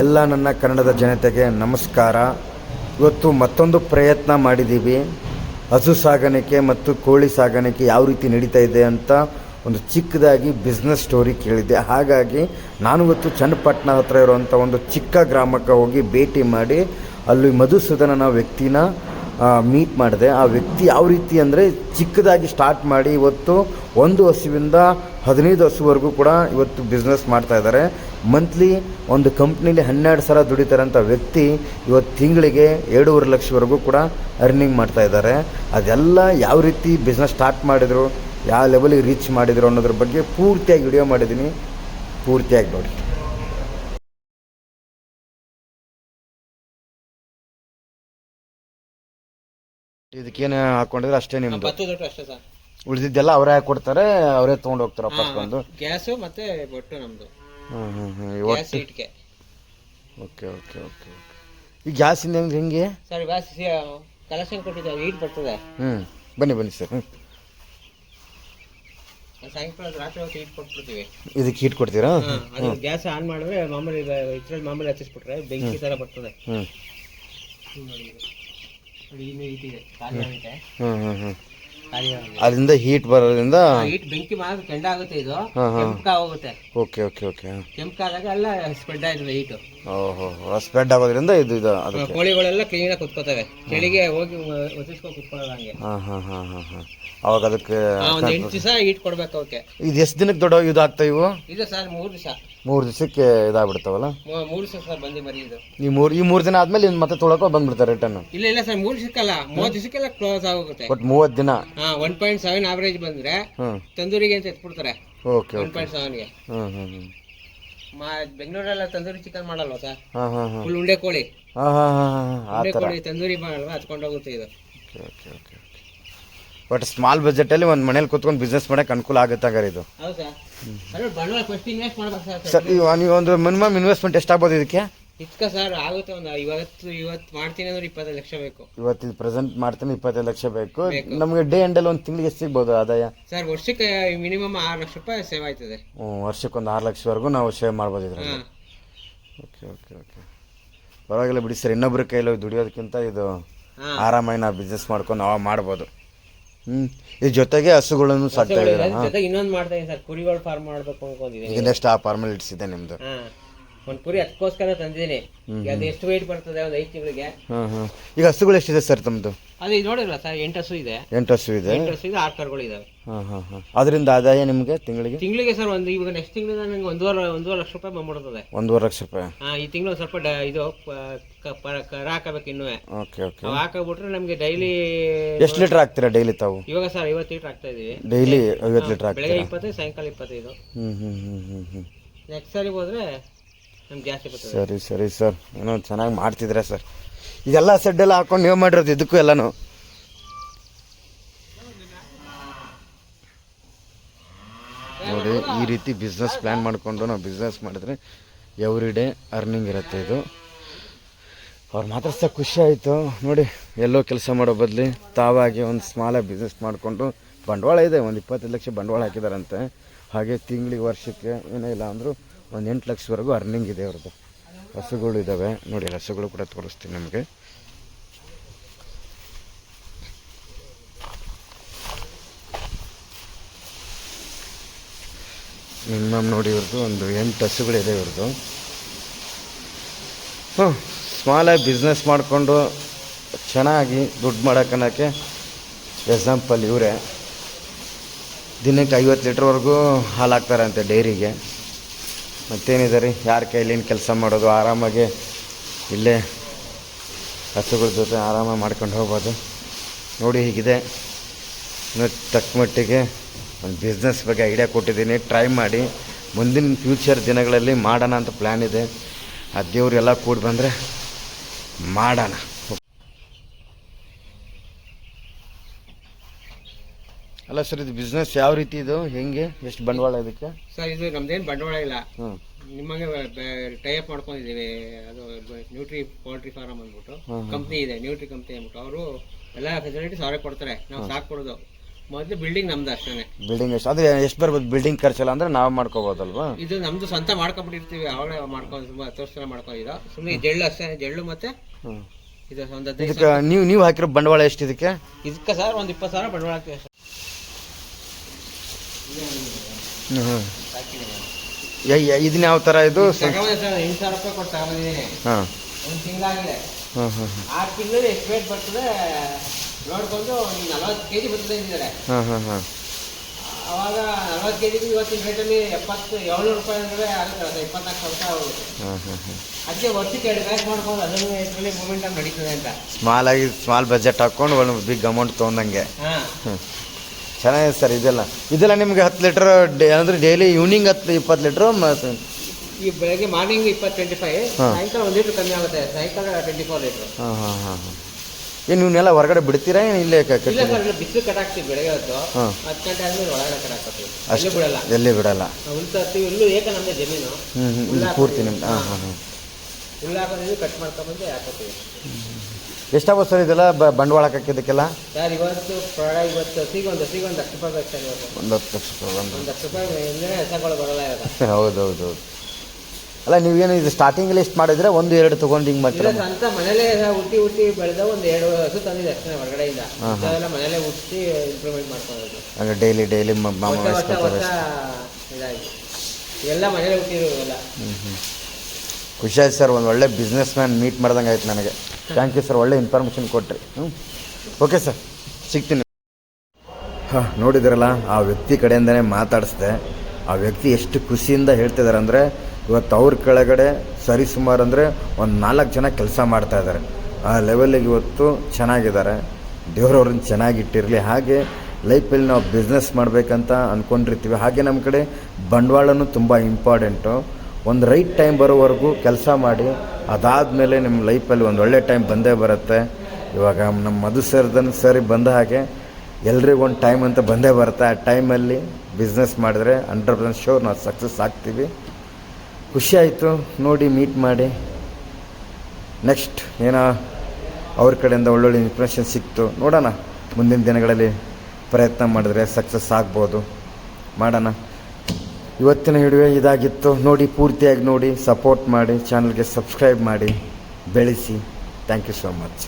ಎಲ್ಲ ನನ್ನ ಕನ್ನಡದ ಜನತೆಗೆ ನಮಸ್ಕಾರ. ಇವತ್ತು ಮತ್ತೊಂದು ಪ್ರಯತ್ನ ಮಾಡಿದ್ದೀವಿ. ಹಸು ಸಾಗಾಣಿಕೆ ಮತ್ತು ಕೋಳಿ ಸಾಗಾಣಿಕೆ ಯಾವ ರೀತಿ ನಡೀತಾ ಇದೆ ಅಂತ ಒಂದು ಚಿಕ್ಕದಾಗಿ ಬಿಸ್ನೆಸ್ ಸ್ಟೋರಿ ಕೇಳಿದ್ದೆ. ಹಾಗಾಗಿ ನಾನು ಇವತ್ತು ಚನ್ನಪಟ್ಟಣ ಹತ್ರ ಇರುವಂಥ ಒಂದು ಚಿಕ್ಕ ಗ್ರಾಮಕ್ಕೆ ಹೋಗಿ ಭೇಟಿ ಮಾಡಿ ಅಲ್ಲಿ ಮಧುಸೂದನ ವ್ಯಕ್ತಿನ ಮೀಟ್ ಮಾಡಿದೆ. ಆ ವ್ಯಕ್ತಿ ಯಾವ ರೀತಿ ಅಂದರೆ ಚಿಕ್ಕದಾಗಿ ಸ್ಟಾರ್ಟ್ ಮಾಡಿ ಇವತ್ತು ಒಂದು ಹಸುವಿಂದ ಹದಿನೈದು ಹಸುವರೆಗೂ ಕೂಡ ಇವತ್ತು ಬಿಸ್ನೆಸ್ ಮಾಡ್ತಾ ಇದ್ದಾರೆ. ಮಂತ್ಲಿ ಒಂದು ಕಂಪ್ನಿಲಿ ಹನ್ನೆರಡು ಸಾವಿರ ದುಡಿತಾರಂಥ ವ್ಯಕ್ತಿ ಇವತ್ತು ತಿಂಗಳಿಗೆ ಎರಡೂವರೆ ಲಕ್ಷವರೆಗೂ ಕೂಡ ಅರ್ನಿಂಗ್ ಮಾಡ್ತಾ ಇದ್ದಾರೆ. ಅದೆಲ್ಲ ಯಾವ ರೀತಿ ಬಿಸ್ನೆಸ್ ಸ್ಟಾರ್ಟ್ ಮಾಡಿದರು ಯಾವ ಲೆವೆಲಿಗೆ ರೀಚ್ ಮಾಡಿದರು ಅನ್ನೋದ್ರ ಬಗ್ಗೆ ಪೂರ್ತಿಯಾಗಿ ವಿಡಿಯೋ ಮಾಡಿದ್ದೀನಿ. ಪೂರ್ತಿಯಾಗಿ ನೋಡಿ. ಇದಕ್ಕೇನು ಹಾಕೊಂಡಿದ್ರೆ ಅಷ್ಟೇ ನಿಮ್ಮದು ಸರ್. ಉಳಿದಿದ್ದೆಲ್ಲ ಅವರೇ ಹಾಕೊಡ್ತಾರೆ ಅವರೇ ತೊಗೊಂಡು ಹೋಗ್ತಾರೆ ಗ್ಯಾಸು ಮತ್ತೆ ಬೊಟ್ಟು ನಮ್ದು. ಹ್ಞೂ ಹಾಂ ಹಾಂ ಗ್ಯಾಸ್ ಇವತ್ತು ಇಟ್ಕೆ. ಓಕೆ ಓಕೆ ಓಕೆ ಈ ಗ್ಯಾಸಿಂದ ಹೆಂಗೆ ಹೆಂಗೆ? ಸರ್ ಗ್ಯಾಸ್ ಕಲೆಕ್ಷನ್ ಕೊಟ್ಟಿದ್ದಾರೆ ಹೀಟ್ ಬರ್ತದೆ. ಹ್ಞೂ ಬನ್ನಿ ಬನ್ನಿ ಸರ್. ಹ್ಞೂ ಸಾಯಂಕಾಲ ರಾತ್ರಿ ಹೊತ್ತು ಹೀಟ್ ಕೊಟ್ಬಿಡ್ತೀವಿ. ಇದಕ್ಕೆ ಹೀಟ್ ಕೊಡ್ತೀರಾ? ಹಾ, ಅದು ಗ್ಯಾಸ್ ಆನ್ ಮಾಡಿದ್ರೆ ಮಾಮೂಲಿ ಇದ್ರಲ್ಲಿ ಮಾಮೂಲಿ ಹಚ್ಚಿಸ್ಬಿಟ್ರೆ ಬೆಂಕಿ ತರ ಬರ್ತದೆ. ಹ್ಞೂ ನೋಡಿ ಇದು. ನೋಡಿ ಇನ್ನು ಖಾಲಿ ಹ್ಞೂ ಹ್ಞೂ ಹ್ಞೂ ಅದರಿಂದ ಹೀಟ್ ಬರೋದ್ರಿಂದ ಹೀಟ್ ಬೆಂಕಿ ಮಾತ್ರ ಕೆಂಡ ಆಗುತ್ತೆ ಇದು. ಕೆಂಪಕ ಹೋಗುತ್ತೆ. ಓಕೆ ಓಕೆ ಓಕೆ ಕೆಂಪಕಾದಾಗ ಎಲ್ಲ ಸ್ಪ್ರೆಡ್ ಆಯ್ತದೆ ಹೀಟು ಓಹೋ ಸ್ಪ್ರೆಡ್ ಆಗೋದ್ರಿಂದ ಇದು ಇದು ಅದಕ್ಕೆ. ಕೋಳಿಗಳೆಲ್ಲ ಕ್ಲೀನಾಗಿ ಕುತ್ಕೋತವೆ. ಚಳಿಗೆ ಹೋಗಿ ಒತ್ತಿಸ್ಕೊಂಡು ಕುತ್ಕೊಳ್ಳಲ್ಲ ಹಂಗೆ. ಹಾಂ ಹಾಂ ಹಾಂ ಹಾಂ ಹಾಂ. ಅವಾಗ ಅದಕ್ಕೆ ಆ, ಎಂಟು ದಿವಸ ಹೀಟ್ ಕೊಡ್ಬೇಕು ಅವಕ್ಕೆ ಇದು ಎಷ್ಟು ದಿನಕ್ಕೆ ದೊಡ್ಡ ಇದು ಆಗ್ತಾ ಇವು? ಇದು ಸರ್ ಮೂರು ದಿವಸ. ಮೂರು ದಿವಸಕ್ಕೆ ಇದಾಗ್ಬಿಡ್ತಾವಲ್ಲ? ಮೂರು ದಿವಸ ಸರ್ ಬಂದು ಮರಿ ಇದು. ಈ ಮೂರು ಈ ಮೂರು ದಿನ ಆದ್ಮೇಲೆ ಇನ್ನು ಮತ್ತೆ ತೊಳಕೋ ಬಂದ್ಬಿಡ್ತಾರೆ ರಿಟರ್ನ್ ಇಲ್ಲ ಇಲ್ಲ ಸರ್ ಮೂರು ದಿವಸಕ್ಕಲ್ಲ. ಮೂವತ್ತು ದಿವಸಕ್ಕೆಲ್ಲ ಕ್ಲೋಸ್ ಆಗೋಗುತ್ತೆ. ಬಟ್ ಮೂವತ್ತು ದಿನ? ಹಾ ಒನ್ ಪಾಯಿಂಟ್ ಸೆವೆನ್ ಆವರೇಜ್ ಬಂದ್ರೆ ತಂದೂರಿಗೆ ಅಂತ ಎತ್ಬಿಡ್ತಾರೆ. ಓಕೆ ಒನ್ ಪಾಯಿಂಟ್ ಸೆವೆನ್ಗೆ ಹ್ಞೂ ಹ್ಞೂ ಹ್ಞೂ ಬೆಂಗಳೂರೆಲ್ಲ ತಂದೂರಿ ಚಿಕನ್ ಮಾಡಲ್ವಾ ಸರ್? ಹಾಂ ಹಾಂ ಹಾಂ. ಫುಲ್ ಉಂಡೆ ಕೋಳಿ. ಹಾಂ ಹಾಂ ಹಾಂ ಹಾಂ ಆ ಉಂಡೆ ಥರ ಕೋಳಿ ತಂದೂರಿ ಮಾಡಲ್ವಾ? ಹಚ್ಕೊಂಡು ಹೋಗುತ್ತೆ ಇದು. Okay okay okay but small ಬಜೆಟಲ್ಲಿ ಒಂದು ಮನೇಲಿ ಕೂತ್ಕೊಂಡು ಬಿಸ್ನೆಸ್ ಮಾಡಕ್ಕೆ ಅನುಕೂಲ ಆಗುತ್ತೆ ಹಂಗಾರೆ ಇದು? ಹೌದು ಸರ್. ಅದ್ರ ಬಂಡವಾಳ ಫಸ್ಟ್ ಇನ್ವೆಸ್ಟ್ ಮಾಡ್ಬೇಕು ಸರ್. ಸರ್ ನೀವು ಒಂದು ಮಿನಿಮಮ್ ಇನ್ವೆಸ್ಟ್ಮೆಂಟ್ ಎಷ್ಟಾಗ್ಬೋದು ಇದಕ್ಕೆ? ಇದ್ಕ ಸರ್ ಆಗುತ್ತೆ ಒಂದು ಇವತ್ತು ಇವತ್ತು ಮಾಡ್ತೀನಿ ಅಂದ್ರೆ ಇಪ್ಪತ್ತೈದು ಲಕ್ಷ ಬೇಕು. ಇವತ್ತು ಇದು ಪ್ರೆಸೆಂಟ್ ಮಾಡ್ತೀನಿ ಇಪ್ಪತ್ತೈದು ಲಕ್ಷ ಬೇಕು. ಬೇಕು. ನಮಗೆ ಡೇ ಎಂಡಲ್ಲಿ ಒಂದು ತಿಂಗಳಿಗೆ ಸಿಗ್ಬೋದು ಆದಾಯ. ಸರ್ ವರ್ಷಕ್ಕೆ ಮಿನಿಮಮ್ ಆರು ಲಕ್ಷ ರೂಪಾಯಿ ಸೇವ್ ಆಯ್ತದೆ. ಹ್ಞೂ ವರ್ಷಕ್ಕೆ ಒಂದು ಆರು ಲಕ್ಷವರೆಗೂ ನಾವು ಸೇವ್ ಮಾಡ್ಬೋದು ಇದ್ರಲ್ಲಿ. ಹಾ. ಓಕೆ ಓಕೆ ಓಕೆ ಪರವಾಗಿಲ್ಲ ಬಿಡಿ ಸರ್ ಇನ್ನೊಬ್ಬರ ಕೈಲಿ ಹೋಗಿ ದುಡಿಯೋದಕ್ಕಿಂತ ಇದು ಹಾ. ಆರಾಮಾಗಿ ನಾವು ಬಿಸ್ನೆಸ್ ಮಾಡ್ಕೊಂಡು ನಾವು ಮಾಡ್ಬೋದು. ಹ್ಞೂ ಇದ್ರ ಜೊತೆಗೆ ಹಸುಗಳನ್ನು ಸಾಕ್ತಾ ಇದ್ದೀರಾ? ಜೊತೆಗೆ ಇನ್ನೊಂದು ಮಾಡ್ತಾ ಸರ್ ಕುರಿಗಳು ಫಾರ್ಮ್ ಮಾಡ್ಬೇಕು ಅನ್ಕೊಂಡಿದ್ದೀನಿ ಈಗ ನೆಕ್ಸ್ಟ್ ಆ ಫಾರ್ಮಾಲಿಟೀಸ್ ಇದೆ ನಿಮ್ಮದು ಹಾ. ಒಂದ್ ಕುರಿ ಅದಕ್ಕೋಸ್ಕರ ತಂದಿದ್ದೀನಿ. ಅದು ಎಷ್ಟು ವೆಯ್ಟ್ ಬರ್ತದೆ ಒಂದು ಐದು ತಿಂಗಳಿಗೆ? ಹಾಂ ಹಾಂ. ಈಗ ಹಸುಗಳು ಎಷ್ಟಿದೆ ಸರ್ ತಮ್ಮದು ಅದು ಇದು ನೋಡಿರಲ್ಲ ಸರ್ ಎಂಟು ಹಸು ಇದೆ. ಎಂಟು ಹಸು ಇದೆ. ಎಂಟು ಹಸು ಇದೆ ಆರು ಕರುಗಳು ಇದಾವೆ. ಹಾಂ ಹಾಂ ಹಾಂ. ಅದರಿಂದ ಆದಾಯ ನಿಮಗೆ ತಿಂಗಳಿಗೆ? ತಿಂಗಳಿಗೆ ಸರ್ ಒಂದು ಇವಾಗ ನೆಕ್ಸ್ಟ್ ತಿಂಗಳಿಂದ ನಂಗೆ ಒಂದೂವರೆ ಒಂದೂವರೆ ಲಕ್ಷ ರೂಪಾಯಿ ಬಂದ್ಬಿಡ್ತದೆ. ಒಂದೂವರೆ ಲಕ್ಷ ರೂಪಾಯಿ. ಹಾಂ ಈ ತಿಂಗಳು ಸ್ವಲ್ಪ ಡ- ಇದು ಪ- ಕ- ಪ- ಕರ ಹಾಕಬೇಕು ಇನ್ನೂ ಓಕೆ ಓಕೆ. ನಾವು ಹಾಕಬಿಟ್ರೆ ನಮಗೆ ಡೈಲಿ ಎಷ್ಟು ಲೀಟರ್ ಹಾಕ್ತೀರಾ ಡೈಲಿ ತಾವು? ಇವಾಗ ಸರ್ ಐವತ್ತು ಲೀಟರ್ ಹಾಕ್ತಾ ಇದೀವಿ. ಡೈಲಿ ಐವತ್ತು ಲೀಟರ್ ಬೆಳಗ್ಗೆ ಹಾಕ್ತೀರಾ? ಇಪ್ಪತ್ತೈದು ಸಾಯಂಕಾಲ ಇಪ್ಪತ್ತೈದು. ಹ್ಞೂ ಹ್ಞೂ ಹ್ಞೂ ಹ್ಞೂ ಹ್ಞೂ ನೆಕ್ಸ್ಟ್ ಸಾರಿ ಹೋದ್ರೆ ಸರಿ ಸರಿ, ಸರ್. ಏನೋ ಚೆನ್ನಾಗಿ ಮಾಡ್ತಿದ್ರೆ, ಸರ್. ಇದೆಲ್ಲ ಸೆಡ್ಡೆಲ್ಲ ಹಾಕೊಂಡು ನೀವು ಮಾಡಿರೋದು ಇದಕ್ಕೂ ಎಲ್ಲನೂ? ನೋಡಿ, ಈ ರೀತಿ ಬಿಸ್ನೆಸ್ ಪ್ಲ್ಯಾನ್ ಮಾಡಿಕೊಂಡು ನಾವು ಬಿಸ್ನೆಸ್ ಮಾಡಿದ್ರೆ ಎವ್ರಿ ಡೇ ಅರ್ನಿಂಗ್ ಇರುತ್ತೆ ಇದು. ಅವ್ರು ಮಾತಾಡ್ಸೋ ಖುಷಿ ಆಯಿತು. ನೋಡಿ, ಎಲ್ಲೋ ಕೆಲಸ ಮಾಡೋ ಬದಲಿ ತಾವಾಗಿ ಒಂದು ಸ್ಮಾಲಾಗಿ ಬಿಸ್ನೆಸ್ ಮಾಡಿಕೊಂಡು ಬಂಡವಾಳ ಇದೆ. ಒಂದು ಇಪ್ಪತ್ತೈದು ಲಕ್ಷ ಬಂಡವಾಳ ಹಾಕಿದಾರಂತೆ. ಹಾಗೆ ತಿಂಗಳಿಗೆ ವರ್ಷಕ್ಕೆ ಏನೇ ಇಲ್ಲ ಅಂದರೂ ಒಂದು ಎಂಟು ಲಕ್ಷವರೆಗೂ ಅರ್ನಿಂಗ್ ಇದೆ ಅವ್ರದ್ದು. ಹಸುಗಳು ಇದ್ದಾವೆ ನೋಡಿ, ಹಸುಗಳು ಕೂಡ ತೋರಿಸ್ತೀನಿ ನಿಮಗೆ. ಮಿನಿಮಮ್ ನೋಡಿ, ಇವ್ರದ್ದು ಒಂದು ಎಂಟು ಹಸುಗಳಿದೆ ಇವ್ರದ್ದು. ಹ್ಞೂ ಸ್ಮಾಲಾಗಿ ಬಿಸ್ನೆಸ್ ಮಾಡಿಕೊಂಡು ಚೆನ್ನಾಗಿ ದುಡ್ಡು ಮಾಡೋಕ್ಕನ್ನೋಕ್ಕೆ ಎಕ್ಸಾಂಪಲ್ ಇವರೇ. ದಿನಕ್ಕೆ ಐವತ್ತು ಲೀಟ್ರ್ವರೆಗೂ ಹಾಲು ಹಾಕ್ತಾರಂತೆ ಡೈರಿಗೆ. ಮತ್ತೇನಿದೆ ರೀ? ಯಾರ ಕೈಲೇನು ಕೆಲಸ ಮಾಡೋದು? ಆರಾಮಾಗಿ ಇಲ್ಲೇ ಹಸುಗಳ ಜೊತೆ ಆರಾಮಾಗಿ ಮಾಡ್ಕೊಂಡು ಹೋಗ್ಬೋದು. ನೋಡಿ ಹೀಗಿದೆ. ಇನ್ನು ತಕ್ಕ ಮಟ್ಟಿಗೆ ಒಂದು ಬಿಸ್ನೆಸ್ ಬಗ್ಗೆ ಐಡಿಯಾ ಕೊಟ್ಟಿದ್ದೀನಿ. ಟ್ರೈ ಮಾಡಿ. ಮುಂದಿನ ಫ್ಯೂಚರ್ ದಿನಗಳಲ್ಲಿ ಮಾಡೋಣ ಅಂತ ಪ್ಲ್ಯಾನ್ ಇದೆ. ಆ ದೇವರು ಎಲ್ಲ ಕೂಡಿ ಬಂದರೆ ಮಾಡೋಣ. ಅಲ್ಲ ಸರ್ ಇದು ಬಿಸ್ನೆಸ್ ಯಾವ ರೀತಿ ಇದು? ಹೆಂಗೆ? ಎಷ್ಟು ಬಂಡವಾಳ ಇದಕ್ಕೆ? ಸರ್ ಇದು ನಮ್ದೇನು ಬಂಡವಾಳ ಇಲ್ಲ. ಹ್ಞೂ ನಿಮ್ಮಂಗೆ ಟೈಅಪ್ ಮಾಡ್ಕೊಂಡಿದ್ದೀವಿ. ಅದು ನ್ಯೂಟ್ರಿ ಪೋಲ್ಟ್ರಿ ಫಾರ್ಮ್ ಅಂದ್ಬಿಟ್ಟು. ಕಂಪ್ನಿ ಇದೆ ನ್ಯೂಟ್ರಿ ಕಂಪ್ನಿ ಅಂದ್ಬಿಟ್ಟು. ಅವರು ಎಲ್ಲ ಫೆಸಿಲಿಟೀಸ್ ಅವರೇ ಕೊಡ್ತಾರೆ. ನಾವು ಸಾಕು ಕೊಡೋದು. ಮೊದಲು ಬಿಲ್ಡಿಂಗ್ ನಮ್ದು ಅಷ್ಟೇ ಬಿಲ್ಡಿಂಗ್ ಎಷ್ಟು? ಅದೇ ಎಷ್ಟು ಬರ್ಬೋದು? ಬಿಲ್ಡಿಂಗ್ ಖರ್ಚೆಲ್ಲ ಅಂದ್ರೆ ನಾವು ಮಾಡ್ಕೋಬೋದಲ್ವಾ? ಇದು ನಮ್ದು ಸ್ವಂತ ಮಾಡ್ಕೊಂಡ್ಬಿಟ್ಟಿರ್ತೀವಿ. ಅವಳೇ ಮಾಡ್ಕೊಂಡು ತುಂಬಾ ಹತ್ತು ವರ್ಷ ಮಾಡ್ಕೊಂಡಿದ್ದು. ಸುಮ್ಮನೆ ಜಳ್ಳು ಅಷ್ಟೇ ಜಳ್ಳು ಮತ್ತೆ ಇದು ಒಂದು ಹದಿನೈದು ಇದಕ್ಕೆ ನೀವು ನೀವು ಹಾಕಿರೋ ಬಂಡವಾಳ ಎಷ್ಟು ಇದಕ್ಕೆ? ಇದಕ್ಕೆ ಸರ್ ಒಂದು ಇಪ್ಪತ್ತು ಸಾವಿರ ಬಂಡವಾಳ ಹಾಕ್ತೀವಿ ಹ್ಞೂ ಇದನ್ನ ಯಾವ ಥರ ಇದು? ಎಂಟು ಸಾವಿರ ರೂಪಾಯಿ ಕೊಟ್ಟು ಹಾಂ. ಒಂದು ತಿಂಗಳಾಗಿದೆ. ಹಾಂ ಹಾಂ ಆರು ತಿಂಗಳು ಎಷ್ಟು ರೇಟ್ ಬರ್ತದೆ? ನೋಡ್ಕೊಂಡು ನಲ್ವತ್ತು ಕೆ ಜಿ ಬರ್ತದೆ ಹಾಂ ಹಾಂ ಹಾಂ ಅವಾಗ ನಲ್ವತ್ತು ಕೆ ಜಿಗೆ ಇವತ್ತಿನ ರೇಟಲ್ಲಿ ಎಪ್ಪತ್ತು ಏಳ್ನೂರು ರೂಪಾಯಿ ಅಂದರೆ ಆಗುತ್ತೆ ಇಪ್ಪತ್ನಾಲ್ಕು ಸಾವಿರ ಆಗುತ್ತೆ. ಹಾಂ ಹಾಂ ಹಾಂ ಅದಕ್ಕೆ ವರ್ಷಕ್ಕೆ ಎರಡು ಬ್ಯಾಗ್ ಮಾಡ್ಕೊಂಡು ಅದನ್ನು ಇದರಲ್ಲಿ ಮೂಮೆಂಟ್ ಆಗಿ ನಡೀತದೆ ಅಂತ. ಸ್ಮಾಲ್ ಆಗಿ ಸ್ಮಾಲ್ ಬಜೆಟ್ ಹಾಕ್ಕೊಂಡು ಒಂದು ಬಿಗ್ ಅಮೌಂಟ್ ತಗೊಂಡಂಗೆ. ಹಾಂ. ಚೆನ್ನಾಗಿದೆ ಸರ್ ಇದೆಲ್ಲ. ಇದೆಲ್ಲ ನಿಮಗೆ ಹತ್ತು ಲೀಟ್ರ್ ಡೇ ಅಂದರೆ ಡೈಲಿ ಈವ್ನಿಂಗ್ ಹತ್ತು ಇಪ್ಪತ್ತು ಲೀಟ್ರು ಈ ಬೆಳಗ್ಗೆ ಮಾರ್ನಿಂಗ್ ಇಪ್ಪತ್ತು ಟ್ವೆಂಟಿ ಫೈವ್. ಸಾಯಂಕಾಲ ಒಂದು ಲೀಟ್ರ್ ಕಮ್ಮಿ ಆಗುತ್ತೆ. ಸಾಯಂಕಾಲ ಟ್ವೆಂಟಿ ಫೋರ್ ಲೀಟ್ರ್. ಹಾಂ ಹಾಂ ಹಾಂ ಹಾಂ. ಏನು ನೀವನ್ನೆಲ್ಲ ಹೊರಗಡೆ ಬಿಡ್ತೀರಾ ಏನು ಇಲ್ಲೇ ಇಲ್ಲ ಕಟ್ಟಿ ಸರ್ ಇಲ್ಲ ಬಿಸಿಲು ಕಟ್ಟಾಕ್ತೀವಿ ಬೆಳಗ್ಗೆ ಹೊತ್ತು. ಹಾ. ಹತ್ತು ಗಂಟೆ ಆದ್ಮೇಲೆ ಒಳಗಡೆ ಕಟ್ಟಾಕ್ತೀವಿ ಅಷ್ಟು. ಅಲ್ಲೂ ಬಿಡಲ್ಲ. ಎಲ್ಲಿ ಬಿಡಲ್ಲ. ಹುಲ್ ತರ್ತೀವಿ ಹುಲ್ಲು ಏಕ ನಮ್ಮದೇ ಜಮೀನು. ಹ್ಞೂ ಹ್ಞೂ ಪೂರ್ತಿ ಹಾಕೋತೀವಿ. ನಿಮ್ದು. ಹಾಂ ಹಾಂ ಹಾಂ. ಹುಲ್ಲು ಕಟ್ ಮಾಡ್ಕೊಂಬಂದು ಹಾಕೋತೀವಿ ಎಷ್ಟಾಗುತ್ತೆ ಸರ್ ಇದೆಲ್ಲ ಬಂಡವಾಳ ಹಾಕಿದ್ದಕ್ಕೆಲ್ಲ? ಸರ್ ಇವತ್ತು ಪ್ರಾಡ ಇವತ್ತು ಹಸಿಗೆ ಒಂದು ಲಕ್ಷ ರೂಪಾಯಿ ಬೇಕು ಸರ್ ಇವತ್ತು. ಒಂದು ಹತ್ತು ಲಕ್ಷ ರೂಪಾಯಿ ಒಂದು ಒಂದು ಲಕ್ಷ ರೂಪಾಯಿ ಇಂದಲೇ ಹೆಸರುಗಳು ಬರಲ್ಲ ಇವಾಗ. ಹೌದು ಹೌದು ಹೌದು. ಅಲ್ಲ ನೀವೇನು ಇದು ಸ್ಟಾರ್ಟಿಂಗ್ ಲಿಸ್ಟ್ ಮಾಡಿದ್ರೆ ಒಂದು ಎರಡು ತೊಗೊಂಡು ಹಿಂಗೆ ಮಾಡ್ತೀರ? ಮಾಡ್ತೀರಾ ಮನೇಲೆ ಹುಟ್ಟಿ ಹುಟ್ಟಿ ಬೆಳೆದ ಒಂದು ಎರಡು ಹಸು ತಂದಿದೆ ಅಷ್ಟೇ ಹೊರಗಡೆಯಿಂದ. ಅದೆಲ್ಲ. ಹುಟ್ಟಿ ಇಂಪ್ರೂವ್ಮೆಂಟ್ ಮಾಡ್ಕೊಳ್ಳೋದು. ಅಂದರೆ ಡೈಲಿ ಡೈಲಿ ಇದಾಗಿ ಎಲ್ಲ. ಮನೇಲೆ ಹ್ಞೂ ಖುಷಿ ಆಯ್ತು ಸರ್ ಒಂದು ಒಳ್ಳೆ ಬಿಸ್ನೆಸ್ ಮ್ಯಾನ್ ಮೀಟ್ ಮಾಡ್ದಂಗೆ ಆಯ್ತು ನನಗೆ. ಥ್ಯಾಂಕ್ ಯು ಸರ್ ಒಳ್ಳೆ ಇನ್ಫಾರ್ಮೇಷನ್ ಕೊಟ್ರಿ. ಹ್ಞೂ ಓಕೆ ಸರ್ ಸಿಗ್ತೀನಿ. ಹಾಂ ನೋಡಿದ್ರಲ್ಲ ಆ ವ್ಯಕ್ತಿ ಕಡೆಯಿಂದನೇ ಮಾತಾಡಿಸ್ದೆ. ಆ ವ್ಯಕ್ತಿ ಎಷ್ಟು ಖುಷಿಯಿಂದ ಹೇಳ್ತಿದ್ದಾರೆ ಅಂದರೆ ಇವತ್ತು ಅವ್ರ ಕೆಳಗಡೆ ಸರಿಸುಮಾರು ಅಂದರೆ ಒಂದು ನಾಲ್ಕು ಜನ ಕೆಲಸ ಮಾಡ್ತಾ ಇದ್ದಾರೆ ಆ ಲೆವೆಲಿಗೆ ಇವತ್ತು ಚೆನ್ನಾಗಿದ್ದಾರೆ ದೇವ್ರವ್ರನ್ನ ಚೆನ್ನಾಗಿಟ್ಟಿರಲಿ. ಹಾಗೆ ಲೈಫಲ್ಲಿ ನಾವು ಬಿಸ್ನೆಸ್ ಮಾಡಬೇಕಂತ ಅಂದ್ಕೊಂಡಿರ್ತೀವಿ ಹಾಗೆ ನಮ್ಮ ಕಡೆ ಬಂಡವಾಳನೂ ತುಂಬ ಇಂಪಾರ್ಟೆಂಟು ಒಂದು ರೈಟ್ ಟೈಮ್ ಬರೋವರೆಗೂ ಕೆಲಸ ಮಾಡಿ ಅದಾದಮೇಲೆ ನಿಮ್ಮ ಲೈಫಲ್ಲಿ ಒಂದು ಒಳ್ಳೆ ಟೈಮ್ ಬಂದೇ ಬರುತ್ತೆ. ಇವಾಗ ನಮ್ಮ ಮಧು ಸರ್ದನ್ ಸರಿ ಬಂದ ಹಾಗೆ ಎಲ್ರಿಗೂ ಒಂದು ಟೈಮ್ ಅಂತ ಬಂದೇ ಬರುತ್ತೆ. ಆ ಟೈಮಲ್ಲಿ ಬಿಸ್ನೆಸ್ ಮಾಡಿದ್ರೆ ಹಂಡ್ರೆಡ್ ಪರ್ಸೆಂಟ್ ಶೋರ್ ನಾವು ಸಕ್ಸಸ್ ಆಗ್ತೀವಿ. ಖುಷಿ ಆಯಿತು. ನೋಡಿ ಮೀಟ್ ಮಾಡಿ. ನೆಕ್ಸ್ಟ್ ಏನೋ ಅವ್ರ ಕಡೆಯಿಂದ ಒಳ್ಳೊಳ್ಳೆ ಇನ್ಫಾರ್ಮೇಷನ್ ಸಿಕ್ತು. ನೋಡೋಣ. ಮುಂದಿನ ದಿನಗಳಲ್ಲಿ ಪ್ರಯತ್ನ ಮಾಡಿದ್ರೆ ಸಕ್ಸಸ್ ಆಗ್ಬೋದು. ಮಾಡೋಣ. ಇವತ್ತಿನ ವಿಡಿಯೋ ಇದಾಗಿತ್ತು. ನೋಡಿ, ಪೂರ್ತಿಯಾಗಿ ನೋಡಿ ಸಪೋರ್ಟ್ ಮಾಡಿ ಚಾನಲ್ಗೆ ಸಬ್ಸ್ಕ್ರೈಬ್ ಮಾಡಿ, ಬೆಳೆಸಿ. Thank you so much